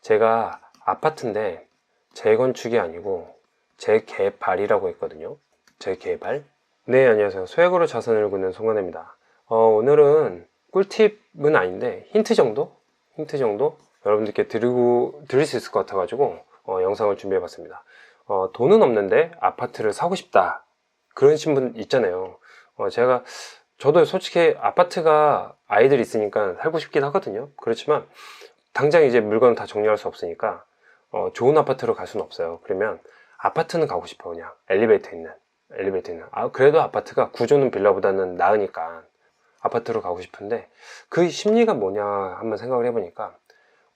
제가 아파트인데 재건축이 아니고 재개발이라고 했거든요. 재개발. 네, 안녕하세요. 소액으로 자산을 구는 송관입니다. 어, 오늘은 꿀팁은 아닌데 힌트 정도? 힌트 정도? 여러분들께 드리고, 드릴 수 있을 것 같아가지고 어, 영상을 준비해봤습니다. 어, 돈은 없는데 아파트를 사고 싶다. 그런 신분 있잖아요. 어, 제가 저도 솔직히 아파트가 아이들 있으니까 살고 싶긴 하거든요. 그렇지만 당장 이제 물건을 다 정리할 수 없으니까 어, 좋은 아파트로 갈 수는 없어요. 그러면 아파트는 가고 싶어 그냥 엘리베이터 있는 엘리베이터 있는 아 그래도 아파트가 구조는 빌라보다는 나으니까 아파트로 가고 싶은데 그 심리가 뭐냐 한번 생각을 해보니까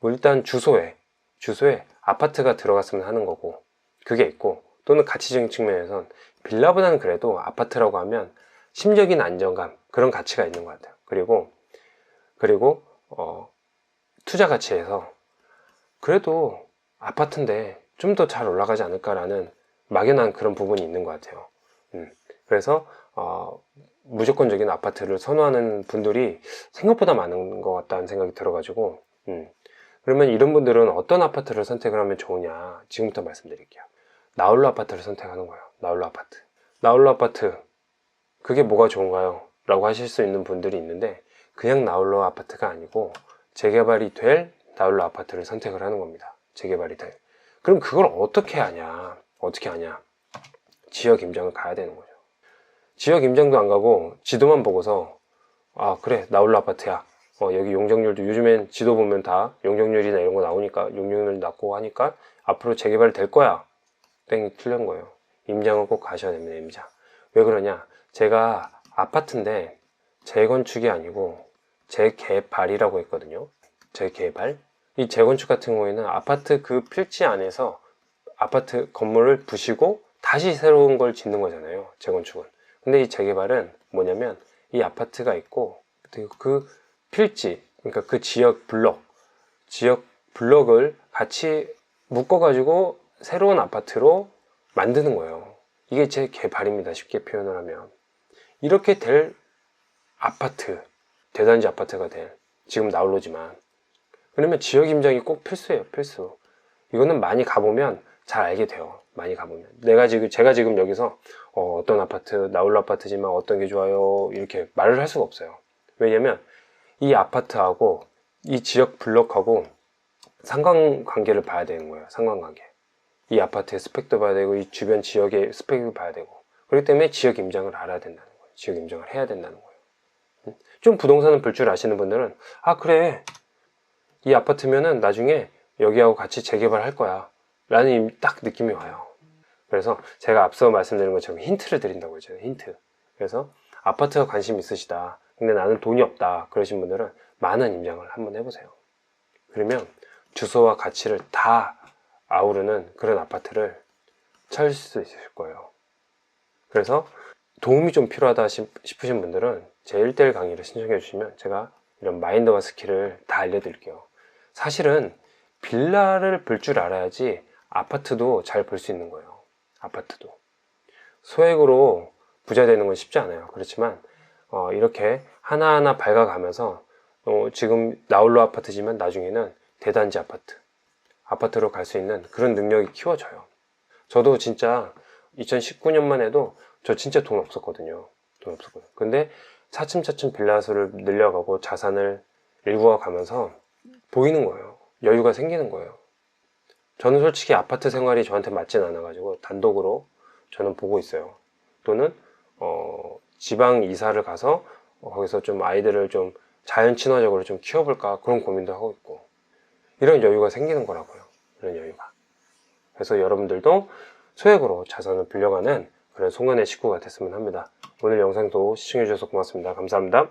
뭐 일단 주소에 주소에 아파트가 들어갔으면 하는 거고 그게 있고 또는 가치적인 측면에선 빌라보다는 그래도 아파트라고 하면 심적인 안정감 그런 가치가 있는 것 같아요. 그리고 그리고 어, 투자 가치에서 그래도 아파트인데 좀 더 잘 올라가지 않을까라는 막연한 그런 부분이 있는 것 같아요. 음, 그래서 어, 무조건적인 아파트를 선호하는 분들이 생각보다 많은 것 같다는 생각이 들어가지고 음, 그러면 이런 분들은 어떤 아파트를 선택을 하면 좋으냐 지금부터 말씀드릴게요. 나홀로 아파트를 선택하는 거예요. 나홀로 아파트. 나홀로 아파트 그게 뭐가 좋은가요? 라고 하실 수 있는 분들이 있는데 그냥 나홀로 아파트가 아니고 재개발이 될 나홀로 아파트를 선택을 하는 겁니다. 재개발이 될. 그럼 그걸 어떻게 하냐? 어떻게 하냐? 지역 임장을 가야 되는 거죠. 지역 임장도 안 가고 지도만 보고서 아 그래 나홀로 아파트야. 어, 여기 용적률도 요즘엔 지도 보면 다 용적률이나 이런 거 나오니까 용적률 낮고 하니까 앞으로 재개발 될 거야. 땡이 틀린 거예요. 임장을 꼭 가셔야 됩니다. 임장. 왜 그러냐? 제가 아파트인데 재건축이 아니고 재개발이라고 했거든요. 재개발. 이 재건축 같은 경우에는 아파트 그 필지 안에서 아파트 건물을 부시고 다시 새로운 걸 짓는 거잖아요. 재건축은. 근데 이 재개발은 뭐냐면 이 아파트가 있고 그 필지, 그러니까 그 지역 블럭, 지역 블럭을 같이 묶어가지고 새로운 아파트로 만드는 거예요. 이게 제 개발입니다. 쉽게 표현을 하면. 이렇게 될 아파트, 대단지 아파트가 될, 지금 나홀로지만. 그러면 지역 임장이 꼭 필수예요, 필수. 이거는 많이 가보면 잘 알게 돼요. 많이 가보면. 내가 지금, 제가 지금 여기서 어, 떤 아파트, 나홀로 아파트지만 어떤 게 좋아요, 이렇게 말을 할 수가 없어요. 왜냐면 이 아파트하고 이 지역 블럭하고 상관관계를 봐야 되는 거예요. 상관관계. 이 아파트의 스펙도 봐야 되고 이 주변 지역의 스펙을 봐야 되고 그렇기 때문에 지역 임장을 알아야 된다는 거예요. 지역 임장을 해야 된다는 거예요. 음? 좀 부동산은 볼 줄 아시는 분들은 아 그래 이 아파트면은 나중에 여기하고 같이 재개발 할 거야 라는 딱 느낌이 와요. 그래서 제가 앞서 말씀드린 것처럼 힌트를 드린다고 했잖아요. 힌트. 그래서 아파트가 관심 있으시다. 근데 나는 돈이 없다. 그러신 분들은 많은 임장을 한번 해보세요. 그러면 주소와 가치를 다 아우르는 그런 아파트를 찾을 수 있을 거예요. 그래서 도움이 좀 필요하다 싶으신 분들은 제 1대1 강의를 신청해 주시면 제가 이런 마인드와 스킬을 다 알려드릴게요. 사실은 빌라를 볼 줄 알아야지 아파트도 잘 볼 수 있는 거예요. 아파트도. 소액으로 부자 되는 건 쉽지 않아요. 그렇지만 어, 이렇게 하나하나 밝아가면서 어, 지금 나홀로 아파트지만 나중에는 대단지 아파트, 아파트로 갈 수 있는 그런 능력이 키워져요. 저도 진짜 2019년만 해도 저 진짜 돈 없었거든요. 돈 없었거든요. 근데 차츰차츰 빌라 수를 늘려가고 자산을 일구어 가면서 보이는 거예요. 여유가 생기는 거예요. 저는 솔직히 아파트 생활이 저한테 맞진 않아가지고 단독으로 저는 보고 있어요. 또는 어, 지방 이사를 가서 어, 거기서 좀 아이들을 좀 자연 친화적으로 좀 키워볼까 그런 고민도 하고 있고 이런 여유가 생기는 거라고요. 이런 여유가. 그래서 여러분들도 소액으로 자산을 빌려가는 그런 송환의 식구가 됐으면 합니다. 오늘 영상도 시청해주셔서 고맙습니다. 감사합니다.